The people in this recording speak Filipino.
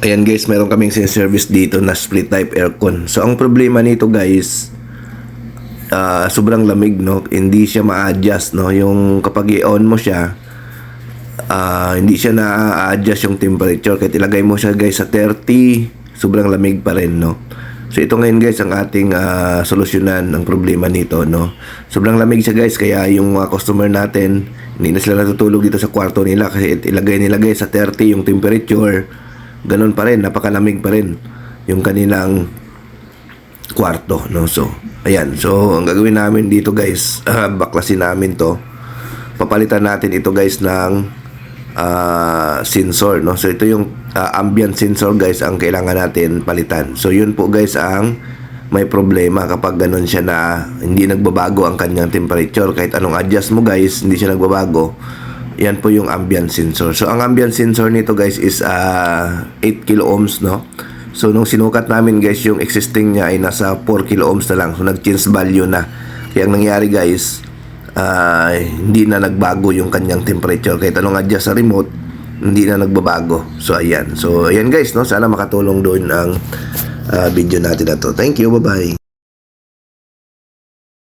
Ayan guys, meron kaming service dito na split type aircon. So ang problema nito guys, ah, sobrang lamig no. Hindi siya ma-adjust no. Yung kapag i-on mo siya, ah, hindi siya na-adjust yung temperature. Kahit ilagay mo siya guys sa 30, sobrang lamig pa rin no. So ito ngayon guys ang ating ah, solusyonan ng problema nito no. Sobrang lamig siya guys kaya yung mga customer natin hindi na sila natutulog dito sa kwarto nila kasi ilagay nilagay sa 30 yung temperature. Ganun pa rin, napakalamig pa rin yung kanilang kwarto no. So ayan, so ang gagawin namin dito guys, baklasin namin to. Papalitan natin ito guys ng ah, sensor no. So ito yung ah, ambient sensor guys ang kailangan natin palitan. So yun po guys ang may problema kapag ganun siya na hindi nagbabago ang kanyang temperature kahit anong adjust mo guys hindi siya nagbabago yan po yung ambient sensor. So ang ambient sensor nito guys is ah, 8 kilo ohms no? So nung sinukat namin guys yung existing niya ay nasa 4 kilo ohms na lang. So nag-change value na. Kaya ang nangyari guys ah, hindi na nagbago yung kanyang temperature. Kahit anong adjust sa remote hindi na nagbabago. So ayan. So ayan guys no? Sana makatulong doon ang ah, video natin na to. Thank you. Bye bye